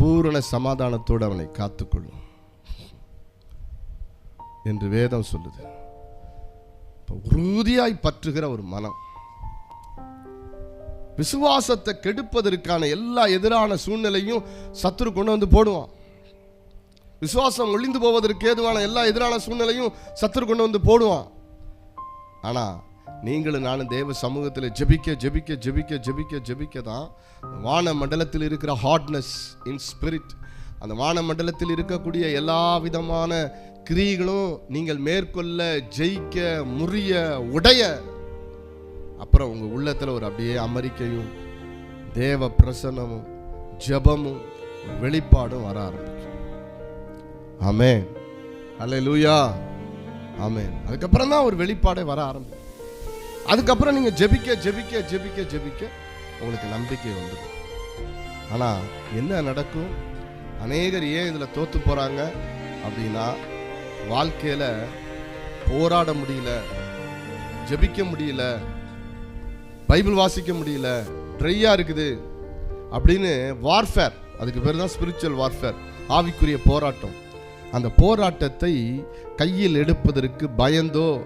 பூரண சமாதானத்தோடு அவனை காத்துக்கொள்ளும். என்று வேதம் சொல்லுது. உறுதியாய் பற்றுகிற ஒரு மனம். விசுவாசத்தை கெடுப்பதற்கான எல்லா எதிரான சூழ்நிலையும் சத்துரு கொண்டு வந்து போடுவான். விசுவாசம் ஒளிந்து போவதற்கு ஏதுவான எல்லா எதிரான சூழ்நிலையும் சத்துரு கொண்டு வந்து போடுவான். ஆனால் நீங்களும் நானும் தேவ சமூகத்தில் ஜெபிக்க ஜெபிக்க ஜெபிக்க ஜெபிக்க ஜெபிக்க தான் வான மண்டலத்தில் இருக்கிற ஹாட்னஸ் இன் ஸ்பிரிட் அந்த வான மண்டலத்தில் இருக்கக்கூடிய எல்லா விதமான கிரியைகளும் நீங்கள் மேற்கொள்ள ஜெயிக்க முறிய உடைய. அப்புறம் உங்கள் உள்ளத்துல ஒரு அப்படியே அமெரிக்கையும் தேவ பிரசன்னமும் ஜெபமும் வெளிப்பாடும் வர ஆரம்பிக்கும். அல்ல லூயா ஆமே அதுக்கப்புறம் தான் ஒரு வெளிப்பாடே வர ஆரம்பிக்கும். அதுக்கப்புறம் நீங்க ஜெபிக்க ஜெபிக்க ஜெபிக்க ஜெபிக்க உங்களுக்கு நம்பிக்கை வந்துடும். ஆனா என்ன நடக்கும்? அநேகர் ஏன் இதுல தோற்று போறாங்க? அப்படின்னா வாழ்க்கையில போராட முடியல ஜெபிக்க முடியல பைபிள் வாசிக்க முடியல ட்ரையாக இருக்குது அப்படின்னு வார்ஃபேர் அதுக்கு பேர் தான் ஸ்பிரிச்சுவல் வார்ஃபேர் ஆவிக்குரிய போராட்டம். அந்த போராட்டத்தை கையில் எடுப்பதற்கு பயந்தோ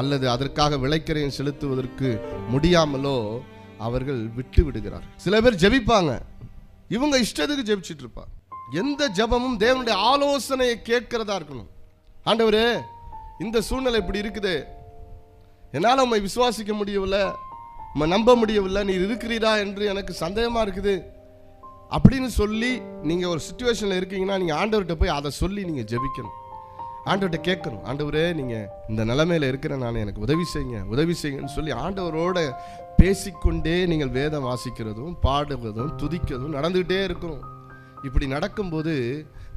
அல்லது அதற்காக விளைக்கரையும் செலுத்துவதற்கு முடியாமலோ அவர்கள் விட்டு விடுகிறார். சில பேர் ஜெபிப்பாங்க. இவங்க இஷ்டத்துக்கு ஜெபிச்சுட்டு இருப்பாங்க எந்த ஜெபமும் தேவனுடைய ஆலோசனையை கேட்கிறதா இருக்கணும். ஆண்டவரே இந்த சூழ்நிலை இப்படி இருக்குது. என்னால் உண்மை விசுவாசிக்க முடியவில்லை. உண்மை நம்ப முடியவில்லை. நீ இருக்கிறீரா என்று எனக்கு சந்தேகமாக இருக்குது. அப்படின்னு சொல்லி நீங்கள் ஒரு சுச்சுவேஷனில் இருக்கீங்கன்னா நீங்கள் ஆண்டவர்கிட்ட போய் அதை சொல்லி நீங்கள் ஜெபிக்கணும். ஆண்டவர்கிட்ட கேட்கணும். ஆண்டவரே நீங்கள் இந்த நிலமையில் இருக்கிற நான் எனக்கு உதவி செய்யுங்க உதவி செய்யுங்கன்னு சொல்லி ஆண்டவரோட பேசிக்கொண்டே நீங்கள் வேதம் வாசிக்கிறதும் பாடுவதும் துதிக்கிறதும் நடந்துக்கிட்டே இருக்கணும். இப்படி நடக்கும்போது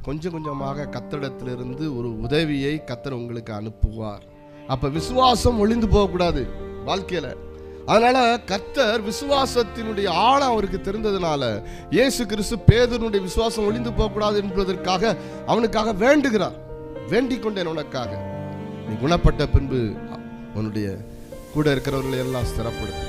கொஞ்சம் கொஞ்சமாக கத்தடத்திலிருந்து ஒரு உதவியை கத்தர் உங்களுக்கு அனுப்புவார். அப்போ விசுவாசம் ஒளிந்து போகக்கூடாது வாழ்க்கையில். அதனால் கர்த்தர் விசுவாசத்தினுடைய ஆழம் அவருக்கு தெரிந்ததுனால இயேசு கிறிஸ்து பேதனுடைய விசுவாசம் ஒளிந்து போகக்கூடாது என்பதற்காக அவனுக்காக வேண்டுகிறார். வேண்டிக் கொண்டேன் உனக்காக. நீ குணப்பட்ட பின்பு உன்னுடைய கூட இருக்கிறவர்களை எல்லாம் ஸ்திரப்படுத்து